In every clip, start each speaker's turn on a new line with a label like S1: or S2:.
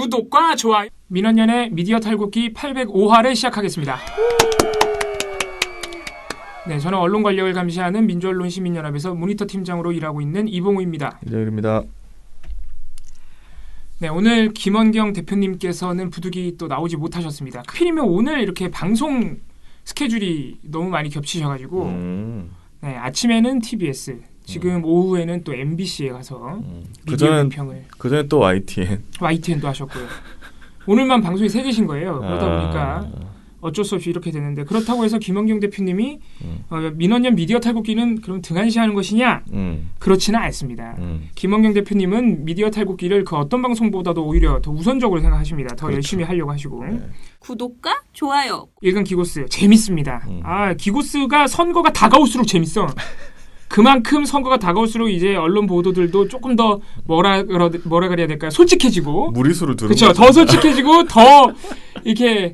S1: 구독과 좋아요. 민원연의 미디어 탈곡기 805화를 시작하겠습니다. 네, 저는 언론 권력을 감시하는 민주언론 시민연합에서 모니터 팀장으로 일하고 있는 이봉우입니다.
S2: 이정입니다.
S1: 네, 오늘 김원경 대표님께서는 부득이 또 나오지 못하셨습니다. 하필이면 오늘 이렇게 방송 스케줄이 너무 많이 겹치셔가지고
S2: 음,
S1: 네, 아침에는 TBS, 지금 오후에는 또 MBC에 가서
S2: 음.
S1: 미디어
S2: 그전엔
S1: 평을
S2: 그전에 또 YTN.
S1: YTN도 하셨고요. 오늘만 방송이 세 개신 거예요. 그러다
S2: 아,
S1: 보니까 어쩔 수 없이 이렇게 되는데 그렇다고 해서 김원경 대표님이
S2: 음.
S1: 어, 민원연 미디어 탈곡기는 그럼 등한시하는 것이냐?
S2: 음,
S1: 그렇지는 않습니다.
S2: 음.
S1: 김원경 대표님은 미디어 탈곡기를 그 어떤 방송보다도 오히려 더 우선적으로 생각하십니다. 더
S2: 그렇죠.
S1: 열심히 하려고 하시고
S2: 네.
S3: 구독과 좋아요.
S1: 일간 기고스 재밌습니다.
S2: 음.
S1: 아 기고스가 선거가 다가올수록 재밌어. 그만큼 선거가 다가올수록 이제 언론 보도들도 조금 더 뭐라 그러, 뭐라 그래야 될까요? 솔직해지고
S2: 무리수를 두는
S1: 그렇죠. 더 솔직해지고 더 이렇게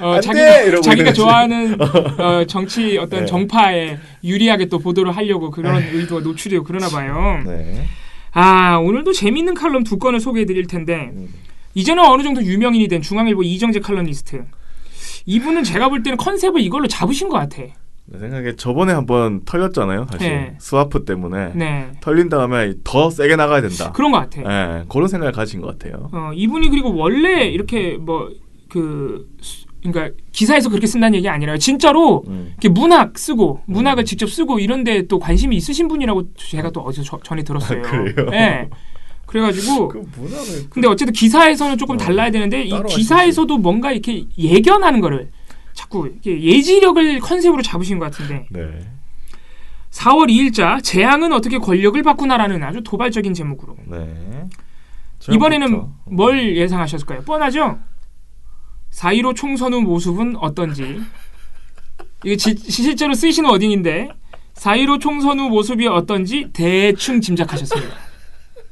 S1: 어,
S2: 안
S1: 자기가 자기가 좋아하는 어, 정치 어떤
S2: 네.
S1: 정파에 유리하게 또 보도를 하려고 그런 의도가 노출되고 그러나 봐요.
S2: 네.
S1: 아 오늘도 재미있는 칼럼 두 건을 소개해드릴 텐데
S2: 음.
S1: 이제는 어느 정도 유명인이 된 중앙일보 이정재 칼럼니스트. 이분은 제가 볼 때는 컨셉을 이걸로 잡으신 것 같아.
S2: 내 생각에 저번에 한번 털렸잖아요. 다시
S1: 네.
S2: 스와프 때문에
S1: 네,
S2: 털린 다음에 더 세게 나가야 된다.
S1: 그런 것 같아.
S2: 네, 그런 생각을 가진 것 같아요.
S1: 어, 이분이 그리고 원래 이렇게 뭐 그 그러니까 기사에서 그렇게 쓴다는 얘기 아니라요. 진짜로
S2: 음.
S1: 이렇게 문학 쓰고 문학을 직접 쓰고 이런데 또 관심이 있으신 분이라고 제가 또 어디서 저- 전에 들었어요.
S2: 아, 그래요?
S1: 네. 그래가지고
S2: 그
S1: 근데 어쨌든 기사에서는 조금
S2: 어,
S1: 달라야 되는데 이 기사에서도 뭔가 이렇게 예견하는 거를 자꾸 예지력을 컨셉으로 잡으신 것 같은데
S2: 네.
S1: 4월 2일자 재앙은 어떻게 권력을 바꾸나라는 아주 도발적인 제목으로
S2: 네.
S1: 이번에는. 뭘 예상하셨을까요? 뻔하죠. 4.15 총선 후 모습은 어떤지 이게 지- 실제로 쓰이시는 워딩인데 4.15 총선 후 모습이 어떤지 대충 짐작하셨습니다.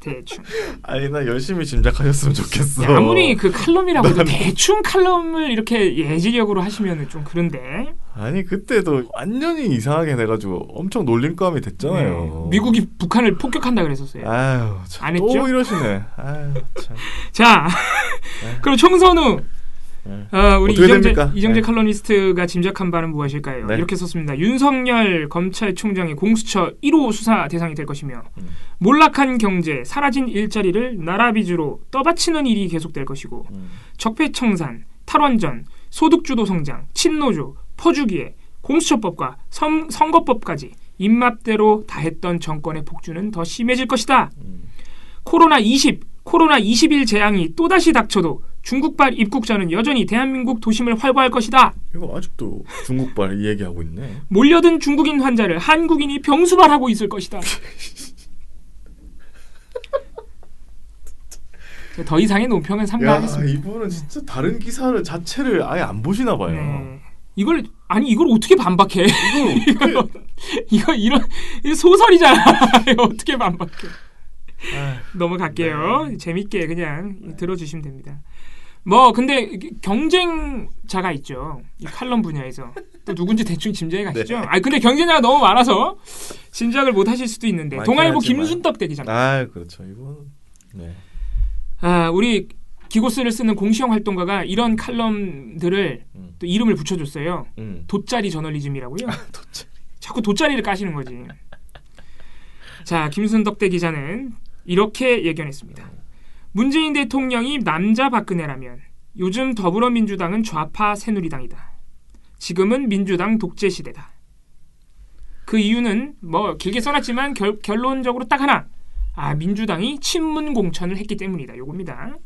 S1: 대충.
S2: 아니 나 열심히 짐작하셨으면 좋겠어.
S1: 야, 아무리 그 칼럼이라고 해도 대충 칼럼을 이렇게 예지력으로 하시면 좀 그런데
S2: 아니 그때도 완전히 이상하게 돼가지고 엄청 놀림감이 됐잖아요.
S1: 네, 미국이 북한을 폭격한다 그랬었어요.
S2: 아유 참, 안또
S1: 했죠?
S2: 이러시네. 아유 참.
S1: 자, 그럼 총선 후
S2: 네.
S1: 어, 우리 이정재? 이정재
S2: 네.
S1: 칼럼니스트가 짐작한 바는 무엇일까요?
S2: 네.
S1: 이렇게 썼습니다. 윤석열 검찰총장이 공수처 1호 수사 대상이 될 것이며
S2: 음.
S1: 몰락한 경제, 사라진 일자리를 나라 빚으로 떠받치는 일이 계속될 것이고
S2: 음.
S1: 적폐청산, 탈원전, 소득주도 성장, 친노조, 퍼주기에 공수처법과 선, 선거법까지 입맛대로 다 했던 정권의 폭주는 더 심해질 것이다.
S2: 음.
S1: 코로나 20, 코로나 21 재앙이 또다시 닥쳐도 중국발 입국자는 여전히 대한민국 도심을 활보할 것이다.
S2: 이거 아직도 중국발 이 얘기하고 있네.
S1: 몰려든 중국인 환자를 한국인이 병수발하고 있을 것이다. 더 이상의 논평은
S2: 야
S1: 삼가하겠습니다.
S2: 이분은 진짜 다른 기사를 자체를 아예 안 보시나 봐요.
S1: 네. 이걸 아니 이걸 어떻게 반박해?
S2: 이거?
S1: 이거 이런 소설이잖아. 어떻게 반박해?
S2: 아휴,
S1: 넘어갈게요.
S2: 네.
S1: 재밌게 그냥 들어주시면 됩니다. 뭐 근데 경쟁자가 있죠. 이 칼럼 분야에서 또 누군지 대충 짐작해 가시죠.
S2: 네.
S1: 아 근데 경쟁자가 너무 많아서 짐작을 못 하실 수도 있는데 동아일보. 김순덕 대기자.
S2: 아 그렇죠. 이거는 네.
S1: 아 우리 기고스를 쓰는 공시형 활동가가 이런 칼럼들을
S2: 음.
S1: 또 이름을 붙여줬어요.
S2: 음.
S1: 돗자리 저널리즘이라고요.
S2: 도대체.
S1: 자꾸 돗자리를 까시는 거지. 자, 김순덕 대 기자는 이렇게 예견했습니다. 문재인 대통령이 남자 박근혜라면 요즘 더불어민주당은 좌파 새누리당이다. 지금은 민주당 독재 시대다. 그 이유는 뭐 길게 써놨지만 결, 결론적으로 딱 하나. 아, 민주당이 친문 공천을 했기 때문이다. 요겁니다.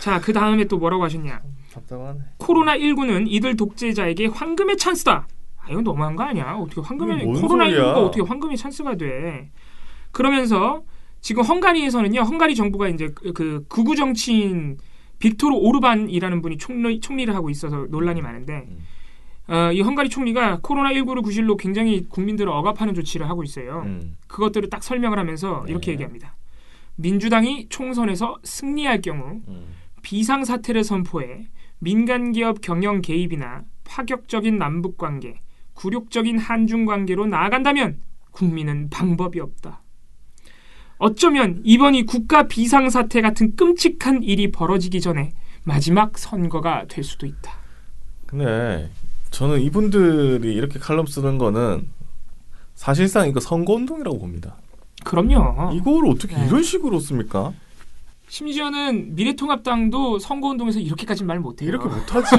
S1: 자, 그 다음에 또 뭐라고 하셨냐?
S2: 답답하네.
S1: 코로나 19는 이들 독재자에게 황금의 찬스다. 아, 이건 너무한 거 아니야? 어떻게 황금의 코로나 19가
S2: 소리야?
S1: 어떻게 황금의 찬스가 돼? 그러면서 지금 헝가리에서는요. 헝가리 정부가 이제 그, 그 극우 정치인 빅토르 오르반이라는 분이 총리, 총리를 하고 있어서 논란이 많은데
S2: 음.
S1: 어, 이 헝가리 총리가 코로나 19를 구실로 굉장히 국민들을 억압하는 조치를 하고 있어요.
S2: 음.
S1: 그것들을 딱 설명을 하면서 이렇게
S2: 네.
S1: 얘기합니다. 민주당이 총선에서 승리할 경우
S2: 음.
S1: 비상 사태를 선포해 민간 기업 경영 개입이나 파격적인 남북 관계, 굴욕적인 한중 관계로 나아간다면 국민은 방법이 없다. 어쩌면 이번이 국가 비상사태 같은 끔찍한 일이 벌어지기 전에 마지막 선거가 될 수도 있다.
S2: 근데 저는 이분들이 이렇게 칼럼 쓰는 거는 사실상 이거 선거 운동이라고 봅니다.
S1: 그럼요.
S2: 이걸 어떻게
S1: 네.
S2: 이런 식으로 씁니까?
S1: 심지어는 미래통합당도 선거 운동에서 이렇게까지 말 못해요.
S2: 이렇게 못하지.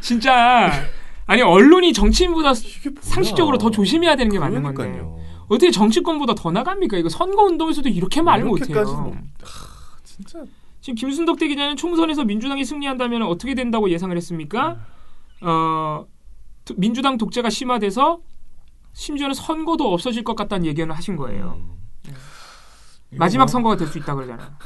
S1: 진짜 아니 언론이 정치인보다. 상식적으로 더 조심해야 되는 게 맞는 건데
S2: 그러니까요.
S1: 어떻게 정치권보다 더 나갑니까? 이거 선거 운동에서도 이렇게 말을 못해요.
S2: 이렇게까지는 진짜
S1: 지금 김순덕 대 기자는 총선에서 민주당이 승리한다면 어떻게 된다고 예상을 했습니까? 어, 도- 민주당 독재가 심화돼서 심지어는 선거도 없어질 것 같다는 예견을 하신 거예요.
S2: 음.
S1: 마지막
S2: 뭐-
S1: 선거가 될 수 있다 그러잖아.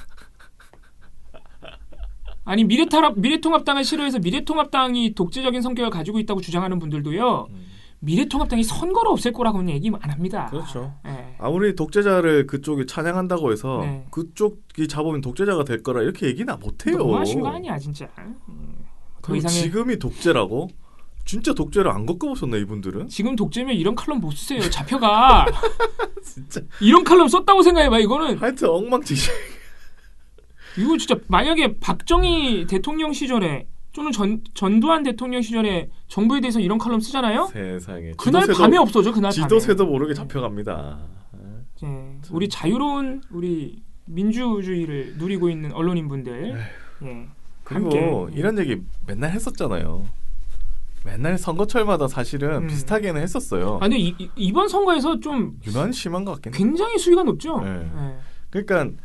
S1: 아니 미래타랍 미래통합당을 싫어해서 미래통합당이 독재적인 성격을 가지고 있다고 주장하는 분들도요.
S2: 음.
S1: 미래통합당이 선거를 없앨 거라고는 얘기 안 합니다.
S2: 그렇죠.
S1: 예.
S2: 아무리 독재자를 그쪽이 찬양한다고 해서
S1: 네.
S2: 그쪽이 잡으면 독재자가 될 거라 이렇게 얘기는 못 해요.
S1: 너무하신 거 아니야 진짜. 예. 더 이상의
S2: 지금이 독재라고? 진짜 독재를 안 겪어보셨나 이분들은?
S1: 지금 독재면 이런 칼럼 못 쓰세요. 잡혀가.
S2: 진짜
S1: 이런 칼럼 썼다고 생각해봐. 이거는
S2: 하여튼 엉망진창.
S1: 이거 진짜 만약에 박정희 대통령 시절에 또는 전 전두환 대통령 시절에 정부에 대해서 이런 칼럼 쓰잖아요.
S2: 세상에.
S1: 그날
S2: 지도새도-
S1: 밤에 없어져. 그날
S2: 지도새도
S1: 밤에.
S2: 모르게 잡혀갑니다.
S1: 예, 우리 자유로운 우리 민주주의를 누리고 있는 언론인 분들. 예.
S2: 그리고. 이런 얘기 맨날 했었잖아요. 맨날 선거철마다 사실은
S1: 음.
S2: 비슷하게는 했었어요.
S1: 아 근데 이, 이- 이번 선거에서 좀
S2: 유난히 심한 것 같긴 해.
S1: 굉장히 수위가 높죠.
S2: 네.
S1: 예.
S2: 그러니까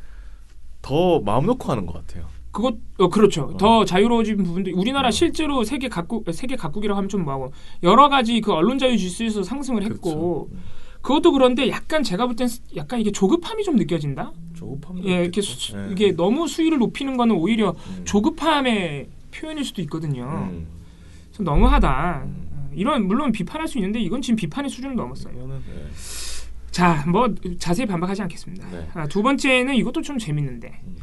S2: 더 마음 놓고 하는 것 같아요.
S1: 그것 어 그렇죠.
S2: 어.
S1: 더 자유로워진 부분도 우리나라
S2: 어.
S1: 실제로 세계 각국 세계 각국이라고 하면 좀 뭐하고 여러 가지 그 언론 자유 지수에서 상승을 했고
S2: 그렇죠.
S1: 그것도 그런데 약간 제가 볼 땐 약간 이게 조급함이 좀 느껴진다.
S2: 조급함도
S1: 예, 이렇게. 수,
S2: 예.
S1: 이게 너무 수위를 높이는 거는 오히려
S2: 음.
S1: 조급함의 표현일 수도 있거든요.
S2: 음.
S1: 좀 너무하다.
S2: 음.
S1: 어, 이런 물론 비판할 수 있는데 이건 지금 비판의 수준을 넘었어요.
S2: 이거는 예.
S1: 자, 뭐 자세히 반박하지 않겠습니다.
S2: 네.
S1: 아, 두 번째는 이것도 좀 재밌는데
S2: 음.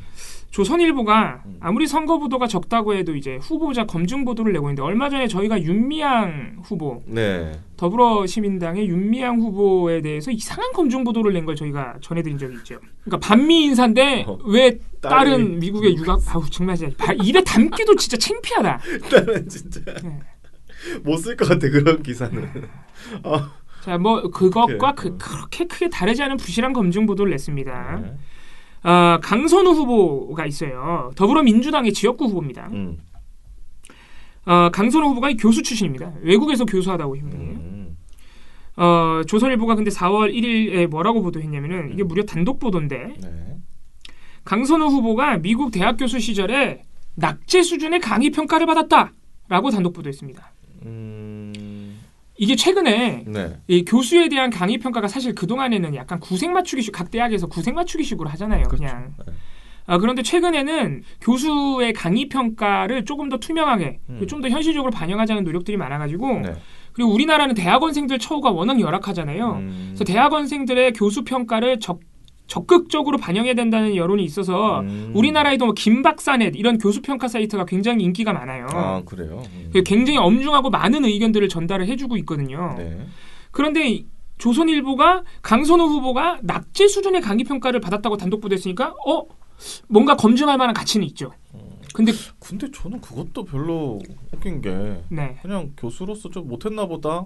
S1: 조선일보가
S2: 음.
S1: 아무리 선거 보도가 적다고 해도 이제 후보자 검증 보도를 내고 있는데 얼마 전에 저희가 윤미향 후보
S2: 네.
S1: 더불어시민당의 윤미향 후보에 대해서 이상한 검증 보도를 낸 걸 저희가 전해드린 적이 있죠. 그러니까 반미 인사인데
S2: 어.
S1: 왜 다른
S2: 딸이-
S1: 미국의 유학 아우 정말 진짜 바- 입에 담기도 진짜 창피하다.
S2: 나는 진짜
S1: 네.
S2: 못쓸 것 같아 그런 기사는. 아.
S1: 자, 뭐 그것과. 그, 그렇게 크게 다르지 않은 부실한 검증 보도를 냈습니다.
S2: 네.
S1: 어, 강선우 후보가 있어요. 더불어민주당의 지역구 후보입니다.
S2: 음.
S1: 어, 강선우 후보가 이 교수 출신입니다. 외국에서 교수하다고 유명해요.
S2: 음.
S1: 어, 조선일보가 근데 4월 1일에 뭐라고 보도했냐면은 이게 무려 단독 보도인데
S2: 네.
S1: 강선우 후보가 미국 대학 교수 시절에 낙제 수준의 강의 평가를 받았다라고 단독 보도했습니다.
S2: 음.
S1: 이게 최근에
S2: 네.
S1: 이 교수에 대한 강의 평가가 사실 그 동안에는 약간 구색 맞추기식 각 대학에서 구색 맞추기식으로 하잖아요.
S2: 그렇죠.
S1: 그냥
S2: 네.
S1: 아, 그런데 최근에는 교수의 강의 평가를 조금 더 투명하게
S2: 음.
S1: 좀더 현실적으로 반영하자는 노력들이 많아가지고
S2: 네.
S1: 그리고 우리나라는 대학원생들 처우가 워낙 열악하잖아요.
S2: 음.
S1: 그래서 대학원생들의 교수 평가를 적, 적극적으로 반영해야 된다는 여론이 있어서
S2: 음.
S1: 우리나라에도 뭐 김박사넷 이런 교수 평가 사이트가 굉장히 인기가 많아요.
S2: 아 그래요. 음.
S1: 그래서 굉장히 엄중하고 많은 의견들을 전달을 해주고 있거든요.
S2: 네.
S1: 그런데 이 조선일보가 강선우 후보가 낙제 수준의 강의 평가를 받았다고 단독 보도했으니까 어 뭔가 검증할 만한 가치는 있죠. 근데
S2: 근데 저는 그것도 별로 웃긴 게
S1: 네
S2: 그냥 교수로서 좀 못했나 보다.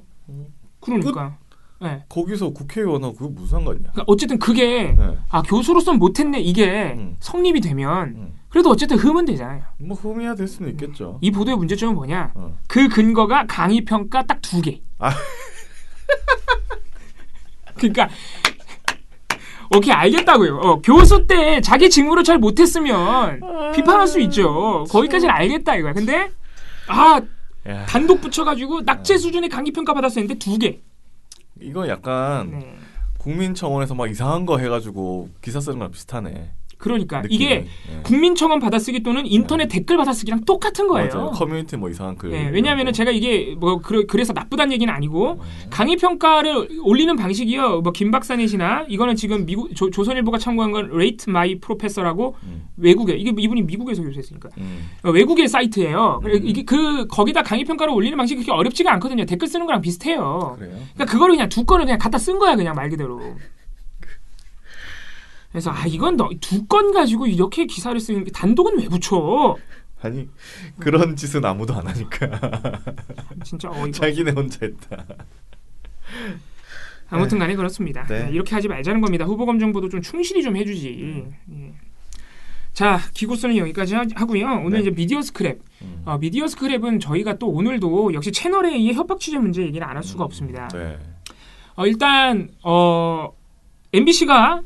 S1: 그러니까 네.
S2: 거기서 국회의원하고 그게 무슨 상관이야?
S1: 그러니까 어쨌든 그게
S2: 네.
S1: 아 교수로서는 못했네 이게
S2: 음.
S1: 성립이 되면
S2: 음.
S1: 그래도 어쨌든 흠은 되잖아요.
S2: 뭐 흠이야 될 수는 있겠죠.
S1: 이 보도의 문제점은 뭐냐?
S2: 어.
S1: 그 근거가 강의 평가 딱 두 개.
S2: 아.
S1: 그러니까 오케이 알겠다고요. 어, 교수 때 자기 직무를 잘 못했으면 비판할 수 있죠. 거기까지는 알겠다 이거야. 근데 아
S2: 야,
S1: 단독 붙여가지고 낙제 수준의 강의 평가 받았었는데 두 개.
S2: 이거 약간
S1: 네.
S2: 국민청원에서 막 이상한 거 해가지고 기사 쓰는 거랑 비슷하네.
S1: 그러니까
S2: 느낌이.
S1: 이게
S2: 예.
S1: 국민청원 받아쓰기 또는 인터넷 댓글 받아쓰기랑 똑같은 거예요.
S2: 맞아요. 커뮤니티 뭐 이상한 글.
S1: 네, 왜냐하면은 제가 이게 뭐 그래, 그래서 나쁘다는 얘기는 아니고
S2: 음.
S1: 강의 평가를 올리는 방식이요. 뭐 김박사넷이나 이거는 지금 미국 조, 조선일보가 참고한 건 Rate My Professor라고
S2: 음.
S1: 외국에 이게 이분이 미국에서 교수했으니까
S2: 음.
S1: 어, 외국의 사이트예요.
S2: 음.
S1: 이게 그 거기다 강의 평가를 올리는 방식이 그렇게 어렵지가 않거든요. 댓글 쓰는 거랑 비슷해요.
S2: 그래요.
S1: 그러니까 그거를 그냥 두 건을 그냥 갖다 쓴 거야 그냥 말 그대로. 그래서 아 이건 두 건 가지고 이렇게 기사를 쓰는 게 단독은 왜 붙여?
S2: 아니 그런 짓은 아무도 안 하니까
S1: 진짜 어이가
S2: 자기네 혼자 했다.
S1: 아무튼간에 그렇습니다.
S2: 네.
S1: 네, 이렇게 하지 말자는 겁니다. 후보 검정보도 좀 충실히 좀 해주지. 예. 자 기고수는 여기까지 하, 하고요. 오늘
S2: 네.
S1: 이제 미디어 스크랩.
S2: 음.
S1: 어, 미디어 스크랩은 저희가 또 오늘도 역시 채널 A의 협박 취재 문제 얘기는 안할 수가 없습니다.
S2: 네.
S1: 어, 일단 어, MBC가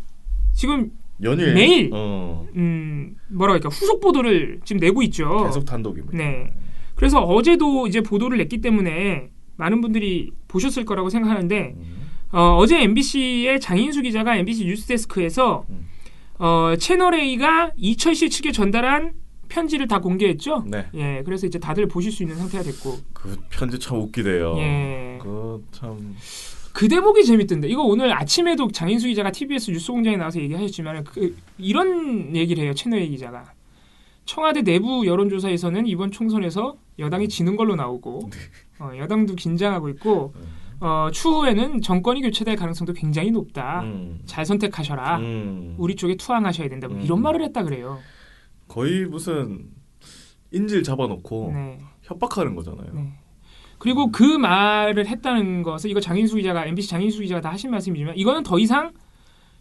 S1: 지금
S2: 연일
S1: 매일!
S2: 어,
S1: 음, 뭐라 그럴까 후속 보도를 지금 내고 있죠.
S2: 계속 단독입니다.
S1: 네. 그래서 어제도 이제 보도를 냈기 때문에 많은 분들이 보셨을 거라고 생각하는데
S2: 음.
S1: 어, 어제 MBC의 장인수 기자가 MBC 뉴스데스크에서
S2: 음.
S1: 어, 채널 A가 이철 씨 측에 전달한 편지를 다 공개했죠.
S2: 네.
S1: 예, 그래서 이제 다들 보실 수 있는 상태가 됐고,
S2: 그 편지 참 웃기대요.
S1: 예,
S2: 그참
S1: 그 대목이 재밌던데 이거 오늘 아침에도 장인수 기자가 TBS 뉴스공장에 나와서 얘기하셨지만 그 이런 얘기를 해요 채널 A 기자가 청와대 내부 여론조사에서는 이번 총선에서 여당이 지는 걸로 나오고 어, 여당도 긴장하고 있고 어, 추후에는 정권이 교체될 가능성도 굉장히 높다.
S2: 음.
S1: 잘 선택하셔라.
S2: 음.
S1: 우리 쪽에 투항하셔야 된다. 뭐
S2: 음.
S1: 이런 말을 했다 그래요.
S2: 거의 무슨 인질 잡아놓고
S1: 네.
S2: 협박하는 거잖아요.
S1: 네. 그리고 그 말을 했다는 것은 이거 장인수 기자가 MBC 장인수 기자가 다 하신 말씀이지만 이거는 더 이상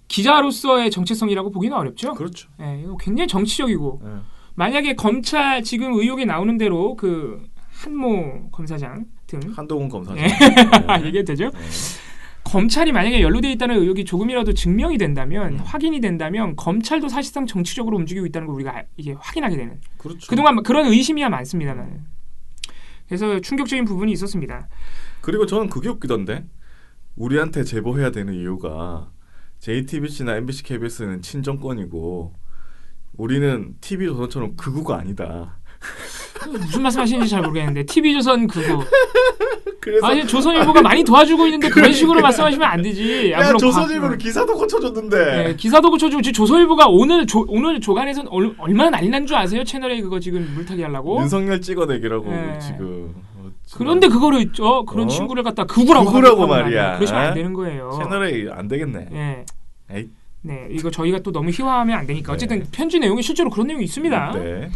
S1: 기자로서의 정체성이라고 보기는 어렵죠.
S2: 그렇죠.
S1: 예, 이거 굉장히 정치적이고
S2: 예.
S1: 만약에 검찰 지금 의혹에 나오는 대로 그 한모 검사장 등
S2: 한동훈 검사장.
S1: 예.
S2: 네.
S1: 이게 되죠.
S2: 네.
S1: 검찰이 만약에 연루돼 있다는 의혹이 조금이라도 증명이 된다면
S2: 음.
S1: 확인이 된다면 검찰도 사실상 정치적으로 움직이고 있다는 걸 우리가 아- 이게 확인하게 되는
S2: 그렇죠.
S1: 그동안 그런 의심이야 많습니다 나는 그래서 충격적인 부분이 있었습니다
S2: 그리고 저는 그게 웃기던데 우리한테 제보해야 되는 이유가 JTBC나 MBC, KBS는 친정권이고 우리는 TV 조선처럼 극우가 아니다.
S1: 무슨 말씀하시는지 잘 모르겠는데 TV조선 그거
S2: 그래서
S1: 아니 조선일보가 많이 도와주고 있는데 그런 식으로 말씀하시면 안 되지
S2: 야
S1: 물론
S2: 조선일보는
S1: 과-
S2: 기사도 고쳐줬는데
S1: 네, 기사도 고쳐주고 지금 조선일보가 오늘 조, 오늘 조간에선 얼, 얼마나 난리 난 줄 아세요 채널에 그거 지금 물타기 하려고
S2: 윤석열 찍어내기라고
S1: 네.
S2: 지금 어,
S1: 그런데 그거를 있죠 그런
S2: 어?
S1: 친구를 갖다 극우라고
S2: 극우라고 말이야.
S1: 그러시면 안
S2: 에?
S1: 되는 거예요
S2: 채널에 안 되겠네.
S1: 예.
S2: 에이.
S1: 네, 이거 저희가 또 너무 희화하면 안 되니까 어쨌든
S2: 네.
S1: 편지 내용이 실제로 그런 내용이 있습니다.
S2: 네.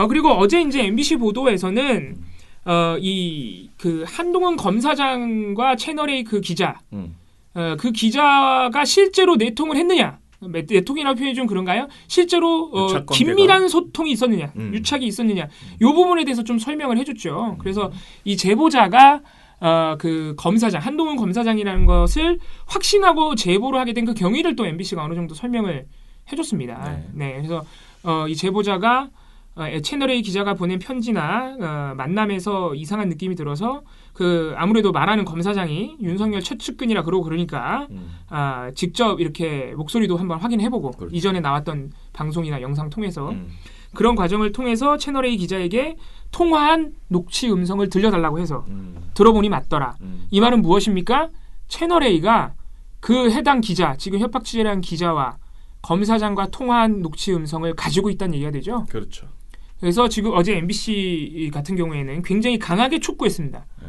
S1: 어, 그리고 어제 이제 MBC 보도에서는 어, 이 그 한동훈 검사장과 채널 A 그 기자,
S2: 음.
S1: 어, 그 기자가 실제로 내통을 했느냐? 내- 내통이라고 표현이 좀 그런가요? 실제로 어? 긴밀한 소통이 있었느냐,
S2: 음.
S1: 유착이 있었느냐, 이 부분에 대해서 좀 설명을 해줬죠. 그래서 이 제보자가 어, 그 검사장 한동훈 검사장이라는 것을 확신하고 제보를 하게 된 그 경위를 또 MBC가 어느 정도 설명을 해줬습니다.
S2: 네.
S1: 네, 그래서 어, 이 제보자가 어, 채널 A 기자가 보낸 편지나 어, 만남에서 이상한 느낌이 들어서 그 아무래도 말하는 검사장이 윤석열 최측근이라 그러고 그러니까
S2: 음.
S1: 아, 직접 이렇게 목소리도 한번 확인해보고
S2: 그렇죠.
S1: 이전에 나왔던 방송이나 영상 통해서
S2: 음.
S1: 그런 과정을 통해서 채널 A 기자에게 통화한 녹취 음성을 들려달라고 해서
S2: 음.
S1: 들어보니 맞더라.
S2: 음.
S1: 이 말은 무엇입니까? 채널 A가 그 해당 기자, 지금 협박 취재를 한 기자와 검사장과 통화한 녹취 음성을 가지고 있다는 얘기가 되죠.
S2: 그렇죠.
S1: 그래서 지금 어제 MBC 같은 경우에는 굉장히 강하게 촉구했습니다.
S2: 네.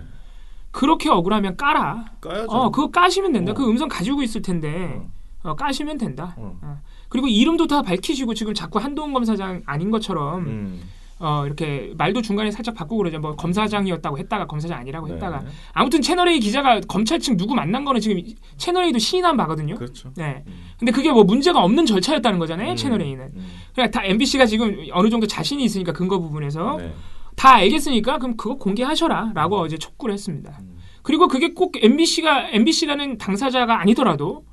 S1: 그렇게 억울하면 까라.
S2: 까야죠.
S1: 어, 그거 까시면 된다.
S2: 어.
S1: 그 음성 가지고 있을 텐데
S2: 어.
S1: 어, 까시면 된다.
S2: 어.
S1: 어. 그리고 이름도 다 밝히시고 지금 자꾸 한동훈 검사장 아닌 것처럼
S2: 음.
S1: 어, 이렇게 말도 중간에 살짝 바꾸고 그러죠. 뭐 검사장이었다고 했다가 검사장 아니라고
S2: 네.
S1: 했다가 아무튼 채널 A 기자가 검찰 측 누구 만난 거는 지금 채널 A도 시인한 바거든요.
S2: 그렇죠.
S1: 네.
S2: 음.
S1: 근데 그게 뭐 문제가 없는 절차였다는 거잖아요.
S2: 음.
S1: 채널 A는.
S2: 음.
S1: 그러니까 다 MBC가 지금 어느 정도 자신이 있으니까 근거 부분에서
S2: 네.
S1: 다 알겠으니까 그럼 그거 공개하셔라라고 어제 촉구를 했습니다.
S2: 음.
S1: 그리고 그게 꼭 MBC가 MBC라는 당사자가 아니더라도 어,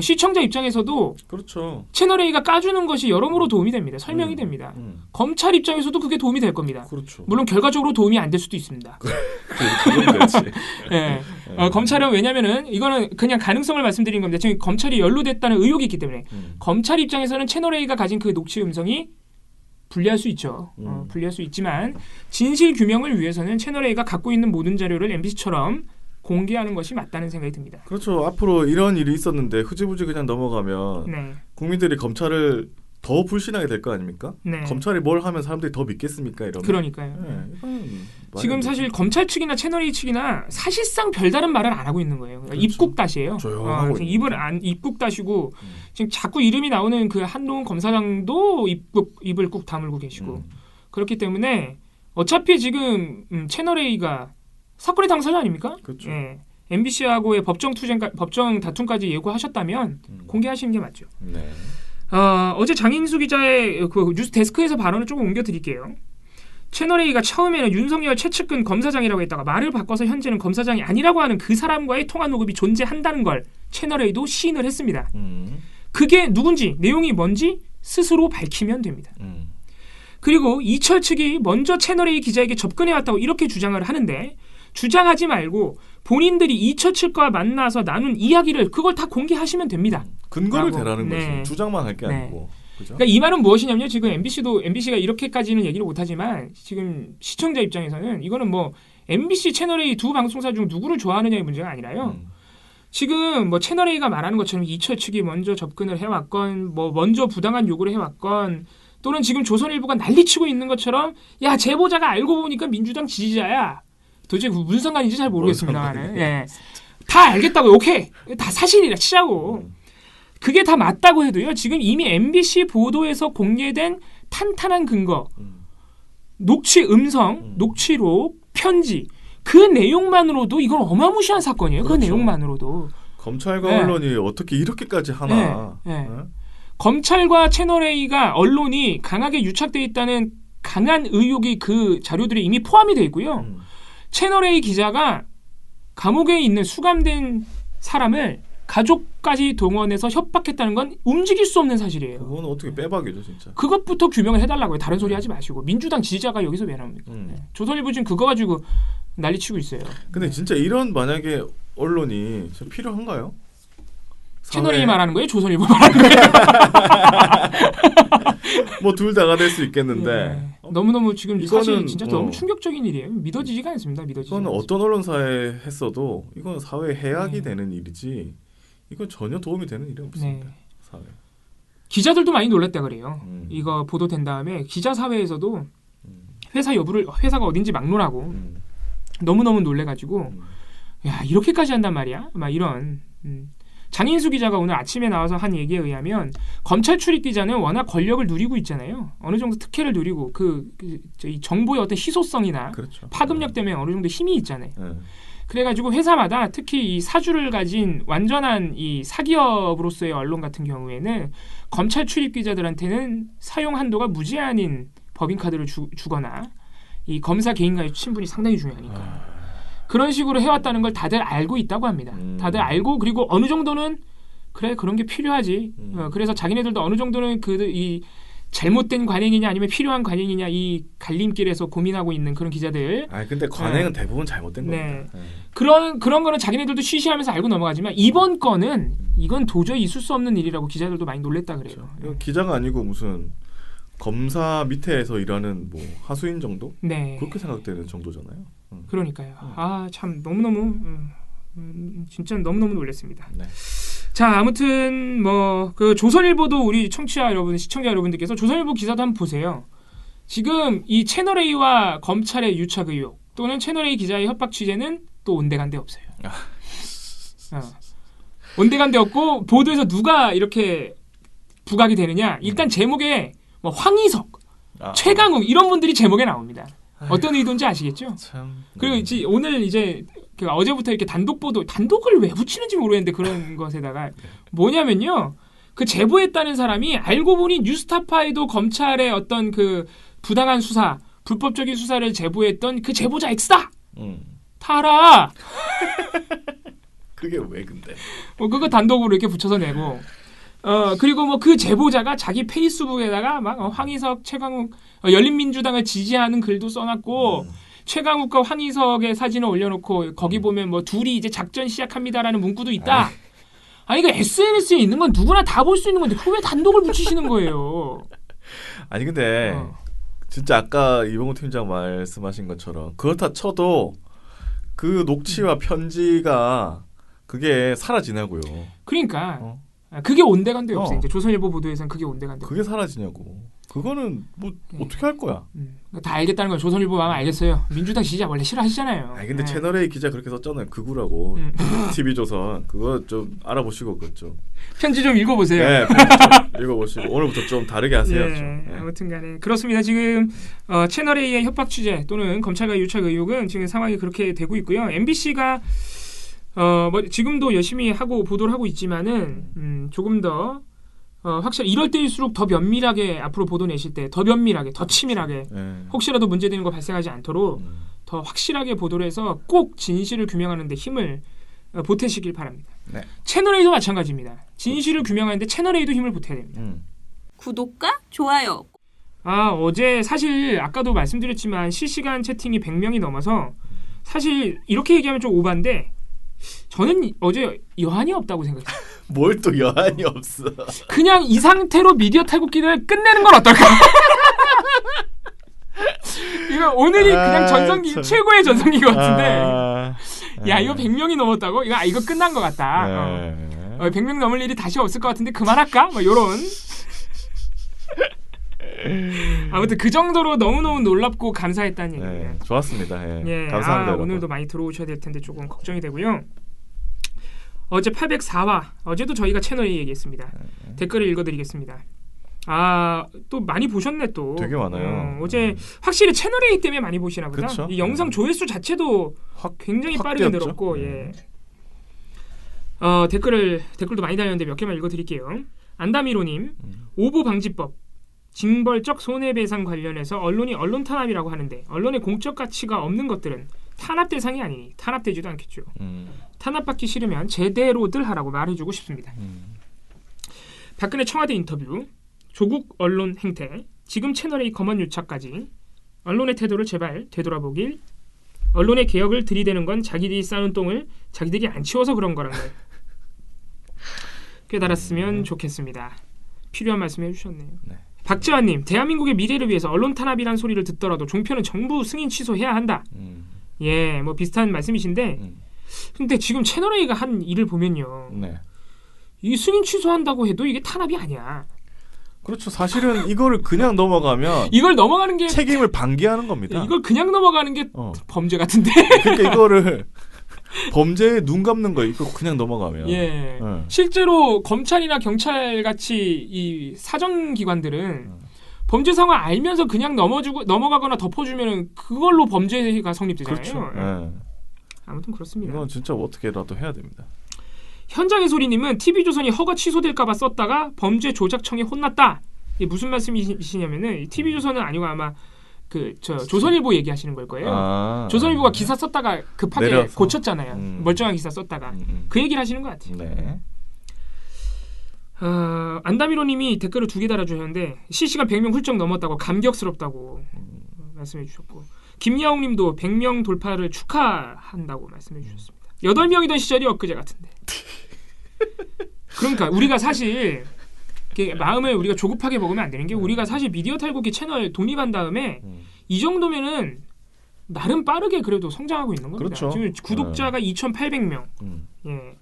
S1: 시청자 입장에서도
S2: 그렇죠.
S1: 채널 A가 까주는 것이 여러모로 도움이 됩니다. 설명이
S2: 음.
S1: 됩니다.
S2: 음.
S1: 검찰 입장에서도 그게 도움이 될 겁니다.
S2: 그렇죠.
S1: 물론 결과적으로 도움이 안 될 수도 있습니다. 예. 어, 검찰은 왜냐면은 이거는 그냥 가능성을 말씀드린 겁니다. 지금 검찰이 연루됐다는 의혹이 있기 때문에
S2: 음.
S1: 검찰 입장에서는 채널 A가 가진 그 녹취 음성이 분리할 수 있죠. 어,
S2: 음.
S1: 분리할 수 있지만 진실 규명을 위해서는 채널 A가 갖고 있는 모든 자료를 MBC처럼 공개하는 것이 맞다는 생각이 듭니다.
S2: 그렇죠. 앞으로 이런 일이 있었는데 흐지부지 그냥 넘어가면
S1: 네,
S2: 국민들이 검찰을 더 불신하게 될 거 아닙니까?
S1: 네.
S2: 검찰이 뭘 하면 사람들이 더 믿겠습니까? 이러면.
S1: 그러니까요.
S2: 네,
S1: 지금. 사실 검찰 측이나 채널 A 측이나 사실상 별다른 말을 안 하고 있는 거예요. 그러니까
S2: 그렇죠.
S1: 입국 다시예요.
S2: 조용하고 있는
S1: 입을 안 입국 다시고
S2: 음.
S1: 지금 자꾸 이름이 나오는 그 한동훈 검사장도 입국 입을 꾹 다물고 계시고
S2: 음.
S1: 그렇기 때문에 어차피 지금 음, 채널 A가 사건의 당사자 아닙니까?
S2: 그렇죠.
S1: 예. MBC하고의 법정 투쟁 법정 다툼까지 예고하셨다면
S2: 음.
S1: 공개하시는 게 맞죠.
S2: 네.
S1: 어, 어제 장인수 기자의 그 뉴스 데스크에서 발언을 조금 옮겨 드릴게요. 채널A가 처음에는 윤석열 최측근 검사장이라고 했다가 말을 바꿔서 현재는 검사장이 아니라고 하는 그 사람과의 통화 녹음이 존재한다는 걸 채널A도 시인을 했습니다.
S2: 음.
S1: 그게 누군지, 내용이 뭔지 스스로 밝히면 됩니다.
S2: 음.
S1: 그리고 이철 측이 먼저 채널A 기자에게 접근해왔다고 이렇게 주장을 하는데 주장하지 말고 본인들이 이철 측과 만나서 나눈 이야기를 그걸 다 공개하시면 됩니다.
S2: 근거를
S1: 라고.
S2: 대라는
S1: 네.
S2: 거지. 주장만 할 게
S1: 네.
S2: 아니고. 그죠?
S1: 그러니까 이 말은 무엇이냐면요. 지금 MBC도 MBC가 이렇게까지는 얘기를 못하지만 지금 시청자 입장에서는 이거는 뭐 MBC 채널 A 두 방송사 중 누구를 좋아하느냐의 문제가 아니라요.
S2: 음.
S1: 지금 뭐 채널 A가 말하는 것처럼 이철 측이 먼저 접근을 해왔건 뭐 먼저 부당한 요구를 해왔건 또는 지금 조선일보가 난리치고 있는 것처럼 야 제보자가 알고 보니까 민주당 지지자야. 도대체 그 무슨 상관인지 잘 모르겠습니다만은
S2: 상관이야.
S1: 예. 다 알겠다고 오케이 다 사실이라 치자고.
S2: 음.
S1: 그게 다 맞다고 해도요. 지금 이미 MBC 보도에서 공개된 탄탄한 근거,
S2: 음.
S1: 녹취 음성,
S2: 음.
S1: 녹취록, 편지 그 내용만으로도 이건 어마무시한 사건이에요. 그
S2: 그렇죠.
S1: 내용만으로도
S2: 검찰과
S1: 네.
S2: 언론이 어떻게 이렇게까지 하나?
S1: 네, 네.
S2: 어?
S1: 검찰과 채널 A가 언론이 강하게 유착돼 있다는 강한 의혹이 그 자료들에 이미 포함이 돼 있고요.
S2: 음.
S1: 채널 A 기자가 감옥에 있는 수감된 사람을 가족까지 동원해서 협박했다는 건 움직일 수 없는 사실이에요.
S2: 그건 어떻게 빼박이죠, 진짜.
S1: 그것부터 규명을 해달라고요. 다른 소리 하지 마시고 민주당 지지자가 여기서 왜 나옵니까?
S2: 음.
S1: 네. 조선일보 지금 그거 가지고 난리치고 있어요.
S2: 근데 진짜 이런 만약에 언론이 필요한가요?
S1: 채널
S2: 사회-
S1: A 말하는 거예요? 조선일보 말하는 거예요?
S2: 뭐 둘 다가 될 수 있겠는데
S1: 네.
S2: 어,
S1: 너무 지금 사실
S2: 이거는,
S1: 진짜
S2: 어.
S1: 너무 충격적인 일이에요. 믿어지지가 않습니다. 믿어지지.
S2: 이거는 어떤 언론사에 했어도 이건 사회 해악이
S1: 네.
S2: 되는 일이지 이건 전혀 도움이 되는 일이 없습니다.
S1: 네.
S2: 사회.
S1: 기자들도 많이 놀랐다 그래요.
S2: 음.
S1: 이거 보도된 다음에 기자 사회에서도
S2: 음.
S1: 회사 여부를 회사가 어딘지 막론하고
S2: 음.
S1: 너무 너무 놀래가지고
S2: 음.
S1: 야 이렇게까지 한단 말이야? 막 이런 음. 장인수 기자가 오늘 아침에 나와서 한 얘기에 의하면 검찰 출입 기자는 워낙 권력을 누리고 있잖아요. 어느 정도 특혜를 누리고 그, 그 정보의 어떤 희소성이나
S2: 그렇죠.
S1: 파급력 때문에 어느 정도 힘이 있잖아요.
S2: 네.
S1: 그래가지고 회사마다 특히 이 사주를 가진 완전한 이 사기업으로서의 언론 같은 경우에는 검찰 출입 기자들한테는 사용 한도가 무제한인 법인카드를 주, 주거나 이 검사 개인과의 친분이 상당히 중요하니까
S2: 아,
S1: 그런 식으로 해왔다는 걸 다들 알고 있다고 합니다.
S2: 음.
S1: 다들 알고 그리고 어느 정도는 그래 그런 게 필요하지.
S2: 음.
S1: 어, 그래서 자기네들도 어느 정도는 그 이 잘못된 관행이냐 아니면 필요한 관행이냐 이 갈림길에서 고민하고 있는 그런 기자들
S2: 아 근데 관행은 대부분 잘못된
S1: 네.
S2: 겁니다. 네.
S1: 그런 그런 거는 자기네들도 쉬쉬하면서 알고 넘어가지만 이번 건은 이건 도저히 있을 수 없는 일이라고 기자들도 많이 놀랬다 그래요.
S2: 그렇죠. 이건 기자가 아니고 무슨 검사 밑에서 일하는 뭐 하수인 정도
S1: 네.
S2: 그렇게 생각되는 정도잖아요. 음.
S1: 그러니까요. 아참 너무 너무 음, 진짜 너무 너무 놀랐습니다.
S2: 네.
S1: 자 아무튼 뭐 그 조선일보도 우리 청취자 여러분 시청자 여러분들께서 조선일보 기사도 한번 보세요. 지금 이 채널 A와 검찰의 유착 의혹 또는 채널 A 기자의 협박 취재는 또 온데간데 없어요.
S2: 아.
S1: 어. 온데간데 없고 보도에서 누가 이렇게 부각이 되느냐 일단 제목에 뭐 황희석,
S2: 아,
S1: 최강욱 이런 분들이 제목에 나옵니다. 어떤 의도인지 아시겠죠?
S2: 참
S1: 그리고
S2: 음.
S1: 이제 오늘 이제 그 어제부터 이렇게 단독 보도 단독을 왜 붙이는지 모르겠는데 그런 것에다가 뭐냐면요 그 제보했다는 사람이 알고 보니 뉴스타파에도 검찰의 어떤 그 부당한 수사 불법적인 수사를 제보했던 그 제보자 X다
S2: 음.
S1: 다 알아
S2: 그게 왜 근데
S1: 뭐 그거 단독으로 이렇게 붙여서 내고 어 그리고 뭐 그 제보자가 자기 페이스북에다가 막 어, 황희석 최강욱 어, 열린민주당을 지지하는 글도 써놨고
S2: 음.
S1: 최강욱과 황희석의 사진을 올려놓고 거기 보면 뭐 둘이 이제 작전 시작합니다라는 문구도 있다. 아니 그 SNS에 있는 건 누구나 다 볼 수 있는 건데 그왜 단독을 붙이시는 거예요?
S2: 아니 근데
S1: 어.
S2: 진짜 아까 이봉호 팀장 말씀하신 것처럼 그렇다 쳐도 그 녹취와 편지가 그게 사라지냐고요.
S1: 그러니까
S2: 어.
S1: 아, 그게 온데간데
S2: 어.
S1: 없어요. 이제 조선일보 보도에서는 그게 온데간데.
S2: 그게 사라지냐고. 그거는 뭐
S1: 네.
S2: 어떻게 할 거야?
S1: 음, 다 알겠다는 건 조선일보 마음 알겠어요. 민주당 지지자 원래 싫어하시잖아요.
S2: 아니 근데
S1: 네.
S2: 채널 A 기자 그렇게 썼잖아요. 극우라고.
S1: 음.
S2: TV 조선 그거 좀 알아보시고 좀.
S1: 편지 좀 읽어보세요.
S2: 네, 좀 읽어보시고 오늘부터 좀 다르게 하세요.
S1: 예,
S2: 좀. 예.
S1: 아무튼간에 그렇습니다. 지금 어, 채널 A의 협박 취재 또는 검찰과 유착 의혹은 지금 상황이 그렇게 되고 있고요. MBC가 어, 뭐 지금도 열심히 하고 보도를 하고 있지만은 음, 조금 더 어, 확실히 이럴 때일수록 더 면밀하게 앞으로 보도 내실 때 더 면밀하게 더 치밀하게
S2: 예.
S1: 혹시라도 문제되는 거 발생하지 않도록
S2: 음.
S1: 더 확실하게 보도를 해서 꼭 진실을 규명하는 데 힘을 어, 보태시길 바랍니다.
S2: 네.
S1: 채널 A도 마찬가지입니다. 진실을 규명하는데 채널 A도 힘을 보태야 됩니다.
S2: 음.
S3: 구독과 좋아요.
S1: 아 어제 사실 아까도 말씀드렸지만 실시간 채팅이 100명이 넘어서 사실 이렇게 얘기하면 좀 오반데 저는 이- 어제 여한이 없다고 생각해요.
S2: 뭘 또 여한이 없어.
S1: 그냥 이 상태로 미디어 탈곡기를 끝내는 건 어떨까? 이거 오늘이 그냥
S2: 아,
S1: 전성기
S2: 참.
S1: 최고의 전성기 같은데
S2: 아,
S1: 야
S2: 예.
S1: 이거 100명이 넘었다고? 이거 아, 이거 끝난 것 같다. 어.
S2: 네.
S1: 어, 100명 넘을 일이 다시 없을 것 같은데 그만할까? 뭐 요런 아무튼 그 정도로 너무너무 놀랍고 감사했다는 얘기예요.
S2: 네, 좋았습니다. 예.
S1: 예,
S2: 감사합니다.
S1: 아. 오늘도 많이 들어오셔야 될 텐데 조금 걱정이 되고요. 어제 804화 어제도 저희가 채널 얘기했습니다.
S2: 네.
S1: 댓글을 읽어드리겠습니다. 아 또 많이 보셨네 또.
S2: 되게 많아요.
S1: 어, 제 확실히 채널 A 때문에 많이 보시나 보다.
S2: 그쵸?
S1: 이 영상
S2: 음.
S1: 조회수 자체도
S2: 확
S1: 굉장히
S2: 확
S1: 빠르게
S2: 뛰었죠?
S1: 늘었고
S2: 음.
S1: 예. 어 댓글을 댓글도 많이 달렸는데 몇 개만 읽어드릴게요. 안다미로님
S2: 음.
S1: 오보 방지법 징벌적 손해배상 관련해서 언론이 언론 탄압이라고 하는데 언론의 공적 가치가 없는 것들은 탄압 대상이 아니니 탄압되지도 않겠죠.
S2: 음,
S1: 탄압받기 싫으면 제대로들 하라고 말해주고 싶습니다.
S2: 음.
S1: 박근혜 청와대 인터뷰, 조국 언론 행태, 지금 채널의 검언 유착까지 언론의 태도를 제발 되돌아보길. 언론의 개혁을 들이대는 건 자기들이 쌓은 똥을 자기들이 안 치워서 그런 거란 걸 깨달았으면 좋겠습니다. 필요한 말씀 해주셨네요.
S2: 네.
S1: 박지환님, 대한민국의 미래를 위해서 언론 탄압이란 소리를 듣더라도 종편은 정부 승인 취소해야 한다.
S2: 음,
S1: 예, 뭐 비슷한 말씀이신데,
S2: 음.
S1: 근데 지금 채널 A가 한 일을 보면요,
S2: 네.
S1: 이 승인 취소한다고 해도 이게 탄압이 아니야.
S2: 그렇죠. 사실은 이거를 그냥 넘어가면
S1: 이걸 넘어가는 게
S2: 책임을 방기하는 겁니다.
S1: 이걸 그냥 넘어가는 게
S2: 어.
S1: 범죄 같은데.
S2: 그러니까 이거를 범죄에 눈 감는 거예요. 이거 그냥 넘어가면.
S1: 예.
S2: 예.
S1: 실제로 검찰이나 경찰 같이 이 사정 기관들은
S2: 어.
S1: 범죄 상황 알면서 그냥 넘어주고 넘어가거나 덮어주면은 그걸로 범죄가 성립되잖아요.
S2: 그렇죠.
S1: 예.
S2: 예.
S1: 아무튼 그렇습니다.
S2: 이건 진짜 어떻게라도 해야 됩니다.
S1: 현장의 소리님은 TV조선이 허가 취소될까봐 썼다가 범죄 조작청에 혼났다. 이게 무슨 말씀이시냐면은 TV조선은 아니고 아마 그 저 조선일보 얘기하시는 걸 거예요.
S2: 아,
S1: 조선일보가 기사 썼다가 급하게
S2: 내려서?
S1: 고쳤잖아요.
S2: 음.
S1: 멀쩡한 기사 썼다가
S2: 음, 음.
S1: 그 얘기를 하시는 것 같아요.
S2: 네.
S1: 어, 안다미로님이 댓글을 두 개 달아주셨는데 실시간 100명 훌쩍 넘었다고 감격스럽다고
S2: 음.
S1: 어, 말씀해 주셨고 김야웅님도 100명 돌파를 축하한다고 말씀해 주셨습니다. 8명이던 시절이 엊그제 같은데. 그러니까 우리가 사실 마음을 우리가 조급하게 먹으면 안 되는 게 우리가 사실 미디어 탈곡기 채널 독립한 다음에
S2: 음.
S1: 이 정도면은 나름 빠르게 그래도 성장하고 있는 겁니다.
S2: 그렇죠.
S1: 지금 구독자가 2,800명.
S2: 음.
S1: 예.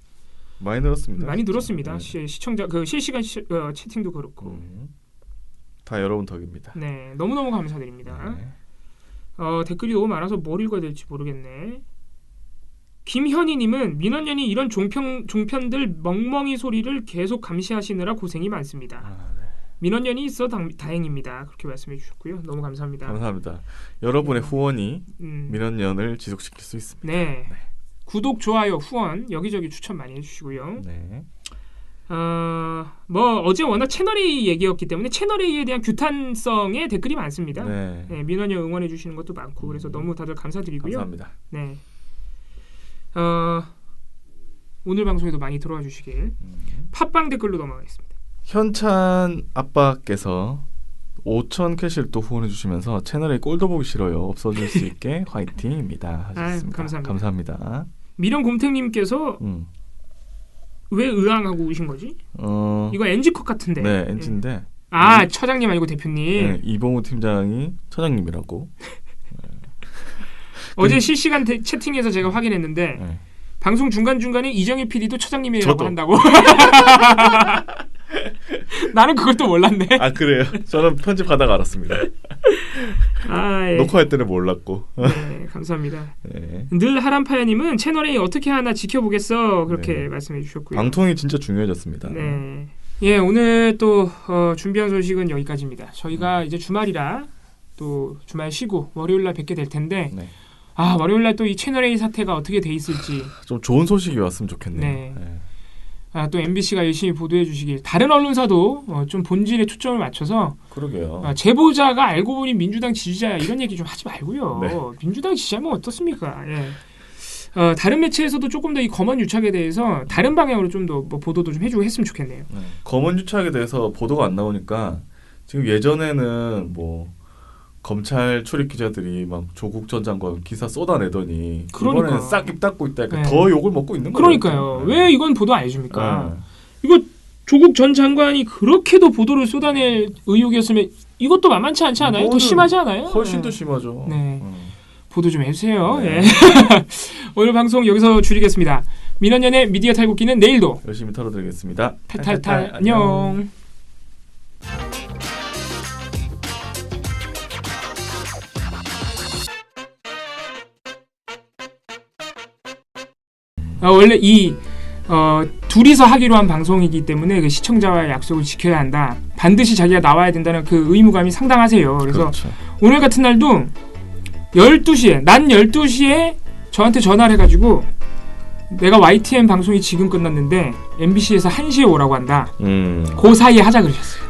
S2: 많이 늘었습니다.
S1: 많이. 늘었습니다.
S2: 네.
S1: 시, 시청자 그 실시간 시, 어, 채팅도 그렇고.
S2: 음. 다 여러분 덕입니다.
S1: 네, 너무 너무 감사드립니다.
S2: 네.
S1: 어, 댓글이 너무 많아서 뭘 읽어야 될지 모르겠네. 김현희님은 민원연이 이런 종편 종편들 멍멍이 소리를 계속 감시하시느라 고생이 많습니다.
S2: 아, 네.
S1: 민원연이 있어 당, 다행입니다. 그렇게 말씀해 주셨고요. 너무 감사합니다.
S2: 감사합니다. 여러분의 후원이
S1: 음,
S2: 민원연을 지속시킬 수 있습니다.
S1: 네. 구독, 좋아요, 후원 여기저기 추천 많이 해주시고요.
S2: 네.
S1: 어, 뭐 어제 워낙 채널 A 얘기였기 때문에 채널 A에 대한 규탄성의 댓글이 많습니다.
S2: 네.
S1: 네, 민원연 응원해 주시는 것도 많고 그래서 너무 다들 감사드리고요.
S2: 감사합니다.
S1: 네. 어, 오늘 방송에도 많이 들어와 주시길.
S2: 음.
S1: 팟빵 댓글로 넘어가겠습니다.
S2: 현찬 아빠께서 5천 캐시를 또 후원해 주시면서 채널에 꼴도 보기 싫어요. 없어질 수 있게 화이팅입니다. 하셨습니다.
S1: 아유, 감사합니다.
S2: 감사합니다.
S1: 미련 곰탱님께서
S2: 음.
S1: 왜 의앙하고 오신 거지?
S2: 어.
S1: 이거 NG 컷 같은데.
S2: 네, 엔진데
S1: 아 처장님 아니고 대표님.
S2: 네, 이봉우 팀장이 처장님이라고.
S1: 어제 실시간 대- 채팅에서 제가 확인했는데
S2: 네.
S1: 방송 중간 중간에 이정희 PD도 처장님이라고. 한다고. 나는 그것도 몰랐네.
S2: 아 그래요? 저는 편집하다가 알았습니다.
S1: 아, 예.
S2: 녹화할 때는 몰랐고.
S1: 네, 감사합니다.
S2: 네.
S1: 늘 하란파야님은 채널 A 어떻게 하나 지켜보겠어 그렇게
S2: 네.
S1: 말씀해 주셨고요.
S2: 방통이 진짜 중요해졌습니다.
S1: 네. 예, 오늘 또 어, 준비한 소식은 여기까지입니다. 저희가 이제 주말이라 또 주말 쉬고 월요일 날 뵙게 될 텐데
S2: 네.
S1: 아 월요일 날 또 이 채널 A 사태가 어떻게 돼 있을지
S2: 좀 좋은 소식이 왔으면 좋겠네요.
S1: 네.
S2: 네.
S1: 아, 또 MBC가 열심히 보도해 주시길 다른 언론사도 어, 좀 본질에 초점을 맞춰서
S2: 그러게요.
S1: 아, 제보자가 알고 보니 민주당 지지자야 이런 얘기 좀 하지 말고요.
S2: 네.
S1: 민주당 지지자면 어떻습니까? 예. 어, 다른 매체에서도 조금 더 이 검언 유착에 대해서 다른 방향으로 좀 더 뭐 보도도 좀 해주고 했으면 좋겠네요.
S2: 네. 검언 유착에 대해서 보도가 안 나오니까 지금 예전에는 뭐 검찰 출입 기자들이 막 조국 전 장관 기사 쏟아내더니
S1: 그러니까.
S2: 이번에는 싹 입 닫고 있다니까
S1: 네.
S2: 더 욕을 먹고 있는 거예요.
S1: 그러니까요.
S2: 네.
S1: 왜 이건 보도 안 해줍니까?
S2: 네.
S1: 이거 조국 전 장관이 그렇게도 보도를 쏟아낼 의혹이었으면 이것도 만만치 않지 않아요? 더 심하지 않아요?
S2: 훨씬
S1: 네.
S2: 더 심하죠.
S1: 네.
S2: 어.
S1: 보도 좀 해주세요.
S2: 네.
S1: 예. 오늘 방송 여기서 줄이겠습니다. 민원연의 미디어 탈곡기는 내일도
S2: 열심히 털어드리겠습니다.
S1: 탈탈탈 안녕. 어, 원래 이 어, 둘이서 하기로 한 방송이기 때문에 그 시청자와의 약속을 지켜야 한다. 반드시 자기가 나와야 된다는 그 의무감이 상당하세요. 그래서
S2: 그렇죠.
S1: 오늘 같은 날도 12시에 난 12시에 저한테 전화를 해 가지고 내가 YTN 방송이 지금 끝났는데 MBC에서 1시에 오라고 한다.
S2: 음.
S1: 그 사이에 하자 그러셨어요.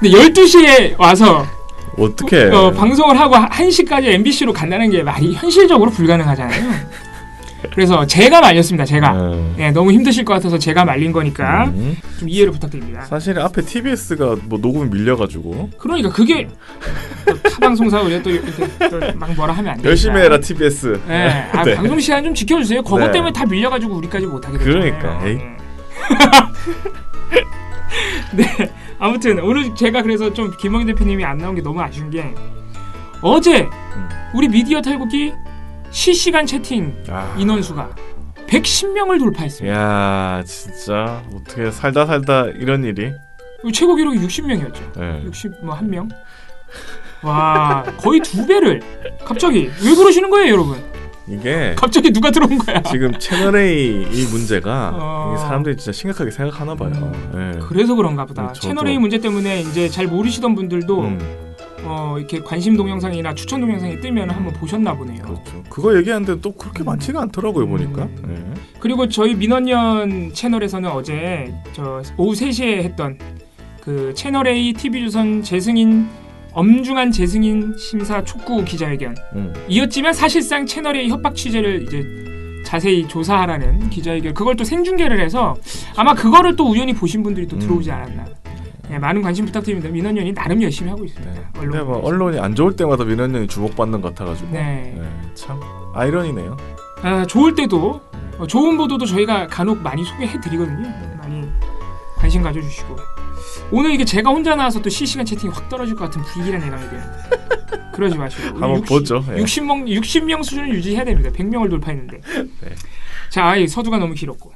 S1: 근데 12시에 와서
S2: 어떻게?
S1: 어, 방송을 하고 1시까지 MBC로 간다는 게 말이 현실적으로 불가능하잖아요. 그래서 제가 말렸습니다. 제가.
S2: 음.
S1: 예, 너무 힘드실 것 같아서 제가 말린 거니까
S2: 음.
S1: 좀 이해를 부탁드립니다.
S2: 사실 앞에 TBS가 뭐 녹음이 밀려가지고
S1: 그러니까 그게 또 타방송사 우리가 또 이렇게 또 막 뭐라 하면 안 되니까.
S2: 열심히 해라 TBS.
S1: 네. 아,
S2: 네.
S1: 방송 시간 좀 지켜주세요. 그것
S2: 네.
S1: 때문에 다 밀려가지고 우리까지 못하게 됐잖아요.
S2: 그러니까, 에이.
S1: 네. 네. 아무튼 오늘 제가 그래서 좀 김홍희 대표님이 안 나온 게 너무 아쉬운 게 어제
S2: 음.
S1: 우리 미디어 탈곡기 실시간 채팅
S2: 아.
S1: 인원수가 110명을 돌파했습니다.
S2: 야 진짜 어떻게 살다 살다 이런 일이?
S1: 최고 기록이 60명이었죠.
S2: 네.
S1: 60뭐 한 명. 와 거의 두 배를 갑자기 왜 그러시는 거예요, 여러분?
S2: 이게
S1: 갑자기 누가 들어온 거야?
S2: 지금 채널 A 이 문제가
S1: 어.
S2: 사람들이 진짜 심각하게 생각하나 봐요. 네.
S1: 그래서 그런가 보다.
S2: 음, 저도.
S1: 채널 A 문제 때문에 이제 잘 모르시던 분들도
S2: 음,
S1: 어, 이렇게 관심 동영상이나 추천 동영상이 뜨면 한번 보셨나 보네요.
S2: 그렇죠. 그거 얘기하는데 또 그렇게 많지가 않더라고요
S1: 음.
S2: 보니까. 네.
S1: 그리고 저희 민원연 채널에서는 어제 저 오후 3시에 했던 그 채널 A TV조선 재승인 엄중한 재승인 심사 촉구 기자회견
S2: 음.
S1: 이었지만 사실상 채널 A 협박 취재를 이제 자세히 조사하라는 기자회견 그걸 또 생중계를 해서 아마 그거를 또 우연히 보신 분들이 또
S2: 음.
S1: 들어오지 않았나. 네, 많은 관심 부탁드립니다. 민원연이 나름 열심히 하고 있습니다.
S2: 네.
S1: 언론
S2: 뭐. 언론이 안 좋을 때마다 민원연이 주목받는 것 같아가지고.
S1: 네.
S2: 네, 참 아이러니네요.
S1: 아, 좋을 때도 어, 좋은 보도도 저희가 간혹 많이 소개해 드리거든요. 많이 관심 가져주시고 오늘 이게 제가 혼자 나와서 또 실시간 채팅이 확 떨어질 것 같은 불길한 예감이 드는데 그러지 마시고
S2: 한번 보죠. 예.
S1: 60명 60명 수준을 유지해야 됩니다. 100명을 돌파했는데. 자, 이 서두가 너무 길었고